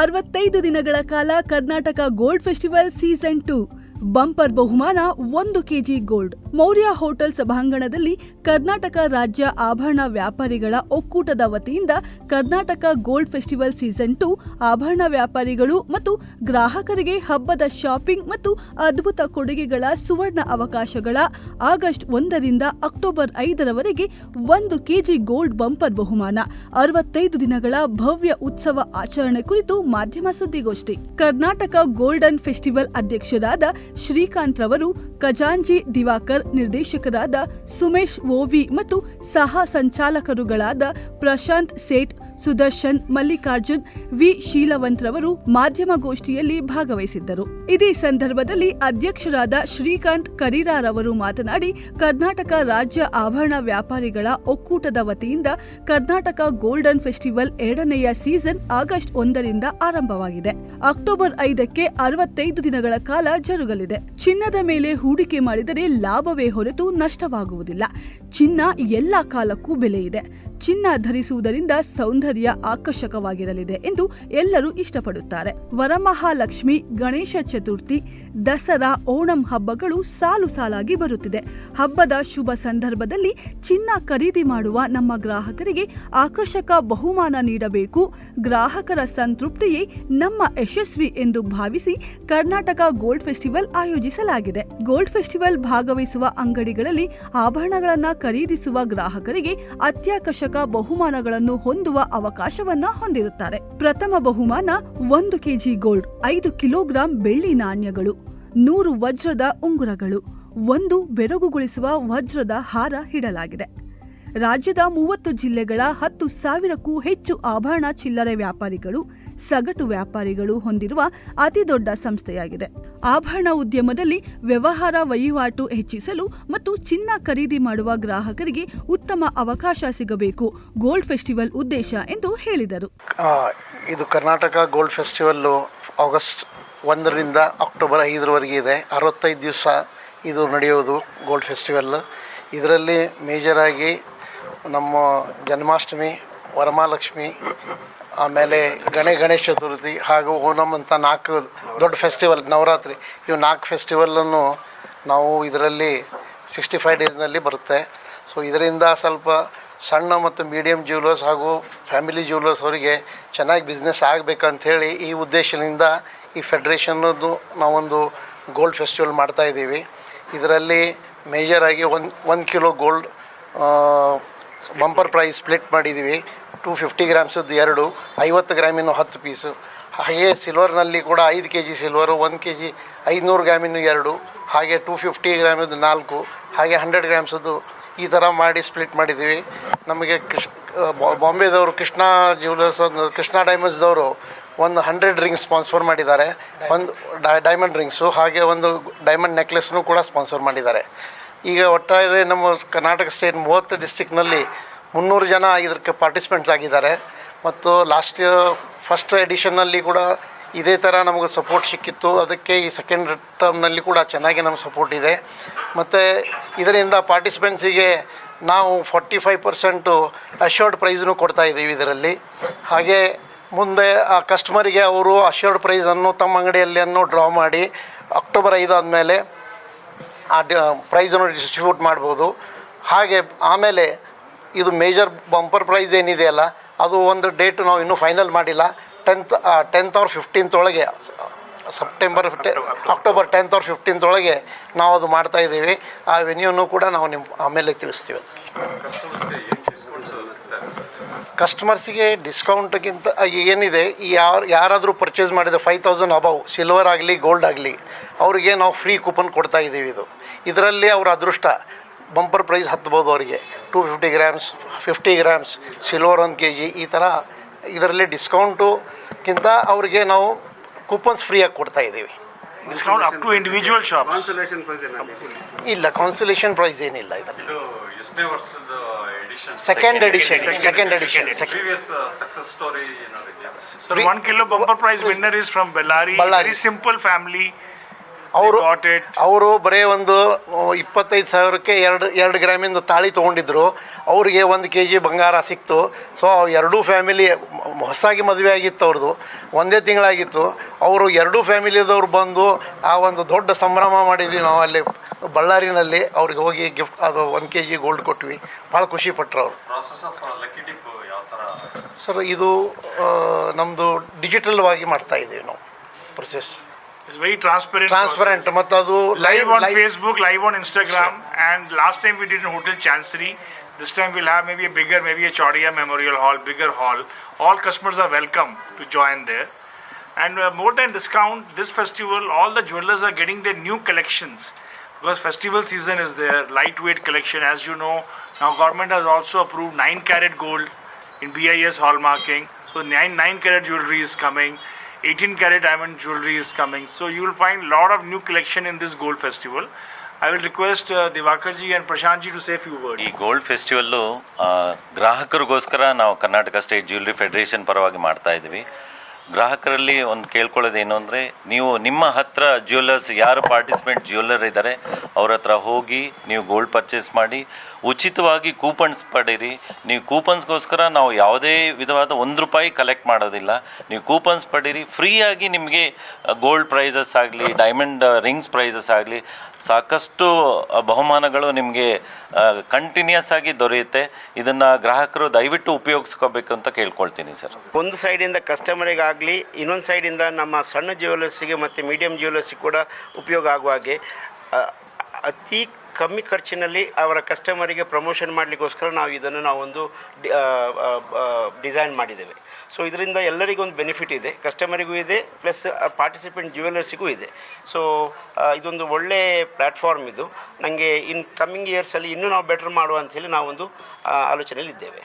ಅರವತ್ತೈದು ದಿನಗಳ ಕಾಲ Karnataka gold festival season two. Bumper ಬಹುಮಾನ ಒಂದು ಕೆಜಿ ಗೋಲ್ಡ್. ಮೌರ್ಯ ಹೋಟೆಲ್ ಸಭಾಂಗಣದಲ್ಲಿ ಕರ್ನಾಟಕ ರಾಜ್ಯ ಆಭರಣ ವ್ಯಾಪಾರಿಗಳ ಒಕ್ಕೂಟದ ವತಿಯಿಂದ Karnataka gold festival season two, ಆಭರಣ ವ್ಯಾಪಾರಿಗಳು ಮತ್ತು ಗ್ರಾಹಕರಿಗೆ ಹಬ್ಬದ ಶಾಪಿಂಗ್ ಮತ್ತು ಅದ್ಭುತ ಕೊಡುಗೆಗಳ ಸುವರ್ಣ ಅವಕಾಶಗಳ ಆಗಸ್ಟ್ ಒಂದರಿಂದ ಅಕ್ಟೋಬರ್ ಐದರವರೆಗೆ ಒಂದು ಕೆಜಿ ಗೋಲ್ಡ್ ಬಂಪರ್ ಬಹುಮಾನ. ಅರವತ್ತೈದು ದಿನಗಳ ಭವ್ಯ ಉತ್ಸವ ಆಚರಣೆ ಕುರಿತು ಮಾಧ್ಯಮ ಸುದ್ದಿಗೋಷ್ಠಿ. ಕರ್ನಾಟಕ ಗೋಲ್ಡನ್ ಫೆಸ್ಟಿವಲ್ ಅಧ್ಯಕ್ಷರಾದ ಶ್ರೀಕಾಂತ್ ರವರು ಖಜಾಂಜಿ ದಿವಾಕರ್ ನಿರ್ದೇಶಕರಾದ ಸುಮೇಶ್ ಓವಿ ಮತ್ತು ಸಹ ಸಂಚಾಲಕರುಗಳಾದ ಪ್ರಶಾಂತ್ ಸೇಠ್ ಸುದರ್ಶನ್, ಮಲ್ಲಿಕಾರ್ಜುನ್, ವಿ. ಶೀಲವಂತ್ ರವರು ಮಾಧ್ಯಮಗೋಷ್ಠಿಯಲ್ಲಿ ಭಾಗವಹಿಸಿದ್ದರು. ಇದೇ ಸಂದರ್ಭದಲ್ಲಿ ಅಧ್ಯಕ್ಷರಾದ ಶ್ರೀಕಾಂತ್ ಕರೀರಾರವರು ಮಾತನಾಡಿ, ಕರ್ನಾಟಕ ರಾಜ್ಯ ಆಭರಣ ವ್ಯಾಪಾರಿಗಳ ಒಕ್ಕೂಟದ ವತಿಯಿಂದ ಕರ್ನಾಟಕ ಗೋಲ್ಡನ್ ಫೆಸ್ಟಿವಲ್ ಎರಡನೆಯ ಸೀಸನ್ ಆಗಸ್ಟ್ ಒಂದರಿಂದ ಆರಂಭವಾಗಿದೆ. ಅಕ್ಟೋಬರ್ ಐದಕ್ಕೆ ಅರವತ್ತೈದು ದಿನಗಳ ಕಾಲ ಜರುಗಲಿದೆ. ಚಿನ್ನದ ಮೇಲೆ ಹೂಡಿಕೆ ಮಾಡಿದರೆ ಲಾಭವೇ ಹೊರತು ನಷ್ಟವಾಗುವುದಿಲ್ಲ. ಚಿನ್ನ ಎಲ್ಲ ಕಾಲಕ್ಕೂ ಬೆಲೆ ಇದೆ ಚಿನ್ನ ಧರಿಸುವುದರಿಂದ ಸೌಂದರ್ಯ ಆಕರ್ಷಕವಾಗಿರಲಿದೆ ಎಂದು ಎಲ್ಲರೂ ಇಷ್ಟಪಡುತ್ತಾರೆ. ವರಮಹಾಲಕ್ಷ್ಮಿ, ಗಣೇಶ ಚತುರ್ಥಿ, ದಸರಾ, ಓಣಂ ಹಬ್ಬಗಳು ಸಾಲು ಸಾಲಾಗಿ ಬರುತ್ತಿದೆ. ಹಬ್ಬದ ಶುಭ ಸಂದರ್ಭದಲ್ಲಿ ಚಿನ್ನ ಖರೀದಿ ಮಾಡುವ ನಮ್ಮ ಗ್ರಾಹಕರಿಗೆ ಆಕರ್ಷಕ ಬಹುಮಾನ ನೀಡಬೇಕು. ಗ್ರಾಹಕರ ಸಂತೃಪ್ತಿಯೇ ನಮ್ಮ ಯಶಸ್ವಿ ಎಂದು ಭಾವಿಸಿ ಕರ್ನಾಟಕ ಗೋಲ್ಡ್ ಫೆಸ್ಟಿವಲ್ ಆಯೋಜಿಸಲಾಗಿದೆ. ಗೋಲ್ಡ್ ಫೆಸ್ಟಿವಲ್ ಭಾಗವಹಿಸುವ ಅಂಗಡಿಗಳಲ್ಲಿ ಆಭರಣಗಳನ್ನು ಖರೀದಿಸುವ ಗ್ರಾಹಕರಿಗೆ ಅತ್ಯಾಕರ್ಷಕ ಬಹುಮಾನಗಳನ್ನು ಹೊಂದುವ ಅವಕಾಶವನ್ನ ಹೊಂದಿರುತ್ತಾರೆ. ಪ್ರಥಮ ಬಹುಮಾನ ಒಂದು ಕೆಜಿ ಗೋಲ್ಡ್ ಐದು ಕಿಲೋಗ್ರಾಂ ಬೆಳ್ಳಿ ನಾಣ್ಯಗಳು, ನೂರು ವಜ್ರದ ಉಂಗುರಗಳು, ಒಂದು ಬೆರಗುಗೊಳಿಸುವ ವಜ್ರದ ಹಾರ ಇಡಲಾಗಿದೆ ರಾಜ್ಯದ ಮೂವತ್ತು ಜಿಲ್ಲೆಗಳ ಹತ್ತು ಸಾವಿರಕ್ಕೂ ಹೆಚ್ಚು ಆಭರಣ ಚಿಲ್ಲರೆ ವ್ಯಾಪಾರಿಗಳು, ಸಗಟು ವ್ಯಾಪಾರಿಗಳು ಹೊಂದಿರುವ ಅತಿದೊಡ್ಡ ಸಂಸ್ಥೆಯಾಗಿದೆ. ಆಭರಣ ಉದ್ಯಮದಲ್ಲಿ ವ್ಯವಹಾರ ವಹಿವಾಟು ಹೆಚ್ಚಿಸಲು ಮತ್ತು ಚಿನ್ನ ಖರೀದಿ ಮಾಡುವ ಗ್ರಾಹಕರಿಗೆ ಉತ್ತಮ ಅವಕಾಶ ಸಿಗಬೇಕು, ಗೋಲ್ಡ್ ಫೆಸ್ಟಿವಲ್ ಉದ್ದೇಶ ಎಂದು ಹೇಳಿದರು. ಇದು ಕರ್ನಾಟಕ ಗೋಲ್ಡ್ ಫೆಸ್ಟಿವಲ್ ಆಗಸ್ಟ್ ಒಂದರಿಂದ ಅಕ್ಟೋಬರ್ ಐದರವರೆಗೆ ಇದೆ. ಅರವತ್ತೈದು ದಿವಸ ಇದು ನಡೆಯೋದು ಗೋಲ್ಡ್ ಫೆಸ್ಟಿವಲ್ ಇದರಲ್ಲಿ ಮೇಜರಾಗಿ ನಮ್ಮ ಜನ್ಮಾಷ್ಟಮಿ, ವರಮಹಾಲಕ್ಷ್ಮಿ, ಆಮೇಲೆ ಗಣೆ ಗಣೇಶ ಚತುರ್ಥಿ ಹಾಗೂ ಓಣಂ ಅಂತ ನಾಲ್ಕು ದೊಡ್ಡ ಫೆಸ್ಟಿವಲ್ ನವರಾತ್ರಿ. ಇವು ನಾಲ್ಕು ಫೆಸ್ಟಿವಲನ್ನು ನಾವು ಇದರಲ್ಲಿ ಸಿಕ್ಸ್ಟಿ ಫೈವ್ ಡೇಸ್ನಲ್ಲಿ ಬರುತ್ತೆ. ಸೊ ಇದರಿಂದ ಸ್ವಲ್ಪ ಸಣ್ಣ ಮತ್ತು ಮೀಡಿಯಮ್ ಜ್ಯುವೆಲರ್ಸ್ ಹಾಗೂ ಫ್ಯಾಮಿಲಿ ಜ್ಯುವೆಲರ್ಸ್ ಅವರಿಗೆ ಚೆನ್ನಾಗಿ ಬಿಸ್ನೆಸ್ ಆಗಬೇಕಂಥೇಳಿ ಈ ಉದ್ದೇಶದಿಂದ ಈ ಫೆಡ್ರೇಷನ್ನದು ನಾವೊಂದು ಗೋಲ್ಡ್ ಫೆಸ್ಟಿವಲ್ ಮಾಡ್ತಾಯಿದ್ದೀವಿ ಇದರಲ್ಲಿ ಮೇಜರಾಗಿ ಒಂದು ಒಂದು kilo gold bumper prize split ಮಾಡಿದ್ದೀವಿ ಟೂ ಫಿಫ್ಟಿ ಗ್ರಾಮ್ಸದ್ದು ಎರಡು, ಐವತ್ತು ಗ್ರಾಮಿನ ಹತ್ತು ಪೀಸು ಹಾಗೆ ಸಿಲ್ವರ್ನಲ್ಲಿ ಕೂಡ ಐದು ಕೆ ಜಿ ಸಿಲ್ವರು ಒಂದು ಕೆ ಜಿ ಐದುನೂರು ಗ್ರಾಮಿನ ಎರಡು, ಹಾಗೆ ಟೂ ಫಿಫ್ಟಿ ಗ್ರಾಮದ್ದು ನಾಲ್ಕು, ಹಾಗೆ ಹಂಡ್ರೆಡ್ ಗ್ರಾಮ್ಸದ್ದು ಈ ಥರ ಮಾಡಿ ಸ್ಪ್ಲಿಟ್ ಮಾಡಿದ್ದೀವಿ ನಮಗೆ ಕೃಷ್ ಬಾಂಬೆದವರು ಕೃಷ್ಣ ಜ್ಯುವೆಲರ್ಸ್ ಕೃಷ್ಣ ಡೈಮಂಡ್ಸ್ದವರು ಒಂದು ಹಂಡ್ರೆಡ್ ರಿಂಗ್ಸ್ ಸ್ಪಾನ್ಸರ್ ಮಾಡಿದ್ದಾರೆ. ಒಂದು ಡೈಮಂಡ್ ರಿಂಗ್ಸು ಹಾಗೆ ಒಂದು ಡೈಮಂಡ್ ನೆಕ್ಲೆಸ್ನು ಕೂಡ ಸ್ಪಾನ್ಸರ್ ಮಾಡಿದ್ದಾರೆ. ಈಗ ಒಟ್ಟಾರೆ ನಮ್ಮ ಕರ್ನಾಟಕ ಸ್ಟೇಟ್ ಮೂವತ್ತು ಡಿಸ್ಟಿಕ್ನಲ್ಲಿ ಮುನ್ನೂರು ಜನ ಇದಕ್ಕೆ ಪಾರ್ಟಿಸಿಪೆಂಟ್ಸ್ ಆಗಿದ್ದಾರೆ. ಮತ್ತು ಲಾಸ್ಟ್ ಫಸ್ಟ್ ಎಡಿಷನ್ನಲ್ಲಿ ಕೂಡ ಇದೇ ಥರ ನಮಗೆ ಸಪೋರ್ಟ್ ಸಿಕ್ಕಿತ್ತು. ಅದಕ್ಕೆ ಈ ಸೆಕೆಂಡ್ ಟರ್ಮ್ನಲ್ಲಿ ಕೂಡ ಚೆನ್ನಾಗಿ ನಮಗೆ ಸಪೋರ್ಟ್ ಇದೆ. ಮತ್ತು ಇದರಿಂದ ಪಾರ್ಟಿಸಿಪೆಂಟ್ಸಿಗೆ ನಾವು ಫಾರ್ಟಿ ಫೈವ್ ಪರ್ಸೆಂಟು ಅಶೋರ್ಡ್ ಪ್ರೈಸ್ನು ಕೊಡ್ತಾ ಇದ್ದೀವಿ ಇದರಲ್ಲಿ. ಹಾಗೆ ಮುಂದೆ ಆ ಕಸ್ಟಮರಿಗೆ ಅವರು ಅಶೋರ್ಡ್ ಪ್ರೈಸನ್ನು ತಮ್ಮ ಅಂಗಡಿಯಲ್ಲಿಯನ್ನು ಡ್ರಾ ಮಾಡಿ ಅಕ್ಟೋಬರ್ ಐದು ಆದಮೇಲೆ ಆ ಡ ಪ್ರೈಸನ್ನು ಡಿಸ್ಟ್ರಿಬ್ಯೂಟ್ ಮಾಡ್ಬೋದು. ಹಾಗೆ ಆಮೇಲೆ ಇದು ಮೇಜರ್ ಬಂಪರ್ ಪ್ರೈಸ್ ಏನಿದೆಯಲ್ಲ ಅದು ಒಂದು ಡೇಟ್ ನಾವು ಇನ್ನೂ ಫೈನಲ್ ಮಾಡಿಲ್ಲ. ಟೆಂತ್ ಟೆಂತ್ ಅವ್ರ ಫಿಫ್ಟೀನ್ತ್ ಒಳಗೆ ಸೆಪ್ಟೆಂಬರ್ ಅಕ್ಟೋಬರ್ ಟೆಂತ್ ಅವ್ರ ಫಿಫ್ಟೀನ್ತ್ ಒಳಗೆ ನಾವು ಅದು ಮಾಡ್ತಾ ಇದ್ದೀವಿ. ಆ ವೆನ್ಯೂನು ಕೂಡ ನಾವು ನಿಮ್ಮ ಆಮೇಲೆ ತಿಳಿಸ್ತೀವಿ. ಕಸ್ಟಮರ್ಸಿಗೆ ಡಿಸ್ಕೌಂಟ್ಗಿಂತ ಏನಿದೆ, ಈ ಯಾರು, ಯಾರಾದರೂ ಪರ್ಚೇಸ್ ಮಾಡಿದ ಫೈವ್ ತೌಸಂಡ್ ಅಬೌವ್ ಸಿಲ್ವರ್ ಆಗಲಿ ಗೋಲ್ಡ್ ಆಗಲಿ, ಅವರಿಗೆ ನಾವು ಫ್ರೀ ಕೂಪನ್ ಕೊಡ್ತಾ ಇದ್ದೀವಿ ಇದು. ಇದರಲ್ಲಿ ಅವರ ಅದೃಷ್ಟ ಬಂಪರ್ ಪ್ರೈಸ್ ಹತ್ಬೋದು ಅವರಿಗೆ. Two fifty grams fifty grams silver ಒಂದು ಕೆ ಜಿ ಈ ಥರ ಇದರಲ್ಲಿ ಡಿಸ್ಕೌಂಟುಗಿಂತ ಅವರಿಗೆ ನಾವು ಕೂಪನ್ಸ್ ಫ್ರೀಯಾಗಿ ಕೊಡ್ತಾ ಇದ್ದೀವಿ. Discount up to individual shops. Consolation prize ಇಲ್ಲ ಕಾನ್ಸುಲೇಷನ್ ಪ್ರೈಸ್ ಏನಿಲ್ಲ ಇದರಲ್ಲಿ ಇದು ಎಷ್ಟನೇ ವರ್ಷದ edition second edition second edition previous success story ಏನಾದ್ರು ಇದೆಯಾ one kilo bumper prize winner is from Bellary. Bellary. Very simple family. ಅವರು. ಅವರು ಬರೀ ಒಂದು ಇಪ್ಪತ್ತೈದು ಸಾವಿರಕ್ಕೆ ಎರಡು ಎರಡು ಗ್ರಾಮಿಂದ ತಾಳಿ ತೊಗೊಂಡಿದ್ರು. ಅವರಿಗೆ ಒಂದು ಕೆ ಜಿ ಬಂಗಾರ ಸಿಕ್ತು. ಸೊ ಎರಡೂ ಫ್ಯಾಮಿಲಿ ಹೊಸಾಗಿ ಮದುವೆ ಆಗಿತ್ತು ಅವ್ರದ್ದು. ಒಂದೇ ತಿಂಗಳಾಗಿತ್ತು. ಅವರು ಎರಡೂ ಫ್ಯಾಮಿಲಿದವ್ರು ಬಂದು ಆ ಒಂದು ದೊಡ್ಡ ಸಂಭ್ರಮ ಮಾಡಿದ್ವಿ ನಾವು ಅಲ್ಲಿ ಬಳ್ಳಾರಿನಲ್ಲಿ. ಅವ್ರಿಗೆ ಹೋಗಿ ಗಿಫ್ಟ್ ಅದು ಒಂದು ಕೆ ಜಿ ಗೋಲ್ಡ್ ಕೊಟ್ವಿ. ಭಾಳ ಖುಷಿ ಪಟ್ಟರು ಅವರು. ಸರ್ ಇದು ನಮ್ಮದು ಡಿಜಿಟಲ್ವಾಗಿ ಮಾಡ್ತಾ ಇದ್ದೀವಿ ನಾವು. Process It's very transparent. Transparent. Matadu, live, on live. Facebook, live on Instagram. And last time we did in Hotel Chancery. This time we'll have maybe a bigger, maybe a Chaudia Memorial Hall, bigger hall. All customers are welcome to join there. And uh, more than discount, this festival, all the jewelers are getting their new collections because festival season is there. Lightweight collection, as you know, now government has also approved nine carat gold in BIS hallmarking. So nine nine carat jewelry is coming. 18 karat diamond jewelry is coming. So you will find a lot of new collection in this gold festival. Will request uh, Divakarji and Prashantji to say a few words. ಈ gold festival ಗ್ರಾಹಕರಿಗೋಸ್ಕರ ನಾವು Karnataka State Jewelry Federation, ಪರವಾಗಿ ಮಾಡ್ತಾ ಇದ್ದೀವಿ ಗ್ರಾಹಕರಲ್ಲಿ ಒಂದು ಕೇಳ್ಕೊಳ್ಳೋದು ಏನು ಅಂದರೆ ನೀವು ನಿಮ್ಮ ಹತ್ರ ಜ್ಯುವೆಲ್ಲರ್ಸ್ ಯಾರು ಪಾರ್ಟಿಸಿಪೆಂಟ್ ಜ್ಯುವೆಲ್ಲರ್ ಇದ್ದಾರೆ ಅವ್ರ ಹತ್ರ ಹೋಗಿ ನೀವು ಗೋಲ್ಡ್ ಪರ್ಚೇಸ್ ಮಾಡಿ ಉಚಿತವಾಗಿ ಕೂಪನ್ಸ್ ಪಡೀರಿ. ನೀವು ಕೂಪನ್ಸ್ಗೋಸ್ಕರ ನಾವು ಯಾವುದೇ ವಿಧವಾದ ಒಂದು ರೂಪಾಯಿ ಕಲೆಕ್ಟ್ ಮಾಡೋದಿಲ್ಲ. ನೀವು ಕೂಪನ್ಸ್ ಪಡೀರಿ. ಫ್ರೀಯಾಗಿ ನಿಮಗೆ ಗೋಲ್ಡ್ ಪ್ರೈಸಸ್ ಆಗಲಿ ಡೈಮಂಡ್ ರಿಂಗ್ಸ್ ಪ್ರೈಸಸ್ ಆಗಲಿ ಸಾಕಷ್ಟು ಬಹುಮಾನಗಳು ನಿಮಗೆ ಕಂಟಿನ್ಯೂಸ್ ಆಗಿ ದೊರೆಯುತ್ತೆ. ಇದನ್ನು ಗ್ರಾಹಕರು ದಯವಿಟ್ಟು ಉಪಯೋಗಿಸ್ಕೋಬೇಕು ಅಂತ ಕೇಳ್ಕೊಳ್ತೀನಿ ಸರ್ ಒಂದು ಸೈಡಿಂದ ಕಸ್ಟಮರಿಗಾಗಲಿ ಇನ್ನೊಂದು ಸೈಡಿಂದ ನಮ್ಮ ಸಣ್ಣ ಜ್ಯುವೆಲರ್ಸಿಗೆ ಮತ್ತು ಮೀಡಿಯಂ ಜ್ಯುವೆಲರ್ಸಿಗೆ ಕೂಡ ಉಪಯೋಗ ಆಗುವ ಹಾಗೆ ಅ, ಅತಿ ಕಮ್ಮಿ ಖರ್ಚಿನಲ್ಲಿ ಅವರ ಕಸ್ಟಮರಿಗೆ ಪ್ರಮೋಷನ್ ಮಾಡಲಿಕ್ಕೋಸ್ಕರ ನಾವು ಇದನ್ನು ನಾವೊಂದು ಡಿಸೈನ್ ಮಾಡಿದ್ದೇವೆ. ಸೊ ಇದರಿಂದ ಎಲ್ಲರಿಗೂ ಒಂದು ಬೆನಿಫಿಟ್ ಇದೆ. ಕಸ್ಟಮರಿಗೂ ಇದೆ ಪ್ಲಸ್ ಪಾರ್ಟಿಸಿಪೆಂಟ್ ಜ್ಯುವೆಲರ್ಸಿಗೂ ಇದೆ. ಸೊ ಇದೊಂದು ಒಳ್ಳೆ ಪ್ಲ್ಯಾಟ್ಫಾರ್ಮ್ ಇದು. ನನಗೆ ಇನ್ ಕಮ್ಮಿಂಗ್ ಇಯರ್ಸಲ್ಲಿ ಇನ್ನೂ ನಾವು ಬೆಟರ್ ಮಾಡುವ ಅಂಥೇಳಿ ನಾವೊಂದು ಆಲೋಚನೆಯಲ್ಲಿದ್ದೇವೆ.